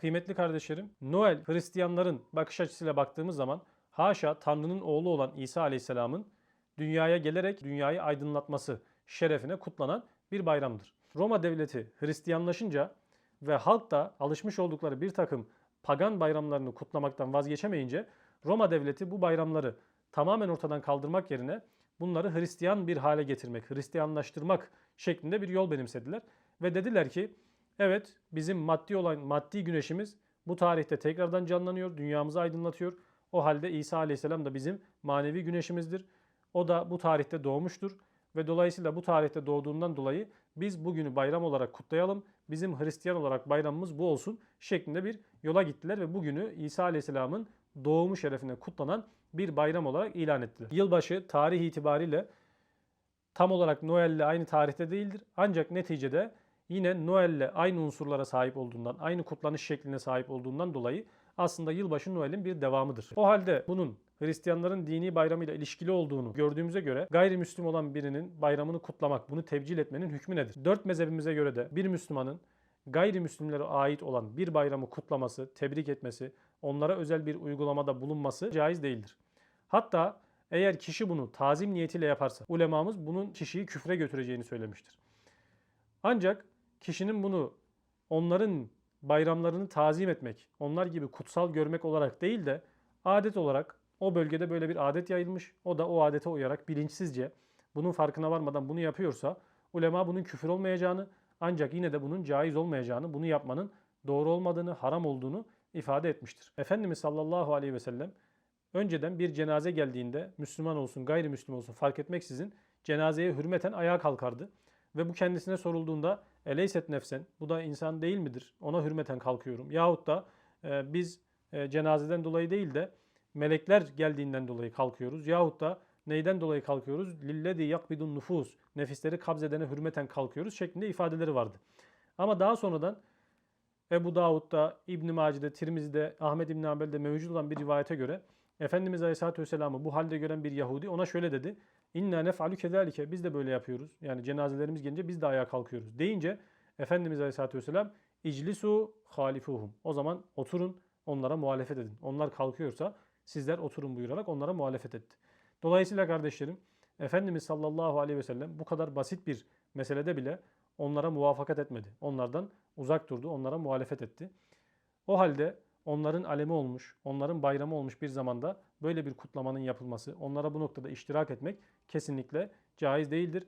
Kıymetli kardeşlerim, Noel Hristiyanların bakış açısıyla baktığımız zaman haşa Tanrı'nın oğlu olan İsa Aleyhisselam'ın dünyaya gelerek dünyayı aydınlatması şerefine kutlanan bir bayramdır. Roma devleti Hristiyanlaşınca ve halk da alışmış oldukları bir takım pagan bayramlarını kutlamaktan vazgeçemeyince Roma devleti bu bayramları tamamen ortadan kaldırmak yerine bunları Hristiyan bir hale getirmek, Hristiyanlaştırmak şeklinde bir yol benimsediler. Ve dediler ki evet bizim maddi olan maddi güneşimiz bu tarihte tekrardan canlanıyor, dünyamızı aydınlatıyor. O halde İsa Aleyhisselam da bizim manevi güneşimizdir. O da bu tarihte doğmuştur ve dolayısıyla bu tarihte doğduğundan dolayı biz bugünü bayram olarak kutlayalım. Bizim Hristiyan olarak bayramımız bu olsun şeklinde bir yola gittiler ve bugünü İsa Aleyhisselam'ın doğumu şerefine kutlanan bir bayram olarak ilan ettiler. Yılbaşı tarih itibariyle tam olarak Noel'le aynı tarihte değildir. Ancak neticede yine Noel'le aynı unsurlara sahip olduğundan, aynı kutlanış şekline sahip olduğundan dolayı aslında yılbaşı Noel'in bir devamıdır. O halde bunun Hristiyanların dini bayramıyla ilişkili olduğunu gördüğümüze göre gayrimüslim olan birinin bayramını kutlamak, bunu tebcil etmenin hükmü nedir? Dört mezhebimize göre de bir Müslümanın gayrimüslimlere ait olan bir bayramı kutlaması, tebrik etmesi, onlara özel bir uygulamada bulunması caiz değildir. Hatta eğer kişi bunu tazim niyetiyle yaparsa ulemamız bunun kişiyi küfre götüreceğini söylemiştir. Ancak kişinin bunu onların bayramlarını tazim etmek, onlar gibi kutsal görmek olarak değil de adet olarak o bölgede böyle bir adet yayılmış. O da o adete uyarak bilinçsizce bunun farkına varmadan bunu yapıyorsa ulema bunun küfür olmayacağını ancak yine de bunun caiz olmayacağını, bunu yapmanın doğru olmadığını, haram olduğunu ifade etmiştir. Efendimiz sallallahu aleyhi ve sellem önceden bir cenaze geldiğinde Müslüman olsun, gayrimüslim olsun fark etmeksizin cenazeye hürmeten ayağa kalkardı. Ve bu kendisine sorulduğunda eleyset nefsen bu da insan değil midir? Ona hürmeten kalkıyorum. Yahut da e, biz e, cenazeden dolayı değil de melekler geldiğinden dolayı kalkıyoruz. Yahut da neyden dolayı kalkıyoruz? Lillezi yakbidun nufus. Nefisleri kabzedene hürmeten kalkıyoruz şeklinde ifadeleri vardı. Ama daha sonradan Ebu Davud'da, İbn Mace'de, Tirmizi'de, Ahmed İbn Hanbel'de mevcut olan bir rivayete göre Efendimiz Aleyhisselatü Vesselam'ı bu halde gören bir Yahudi ona şöyle dedi. İnna nef'alü kezalike. Biz de böyle yapıyoruz. Yani cenazelerimiz gelince biz de ayağa kalkıyoruz. Deyince Efendimiz Aleyhisselatü Vesselam iclisu halifuhum. O zaman oturun onlara muhalefet edin. Onlar kalkıyorsa sizler oturun buyurarak onlara muhalefet etti. Dolayısıyla kardeşlerim Efendimiz sallallahu aleyhi ve sellem bu kadar basit bir meselede bile onlara muvafakat etmedi. Onlardan uzak durdu, onlara muhalefet etti. O halde onların alemi olmuş, onların bayramı olmuş bir zamanda böyle bir kutlamanın yapılması, onlara bu noktada iştirak etmek kesinlikle caiz değildir.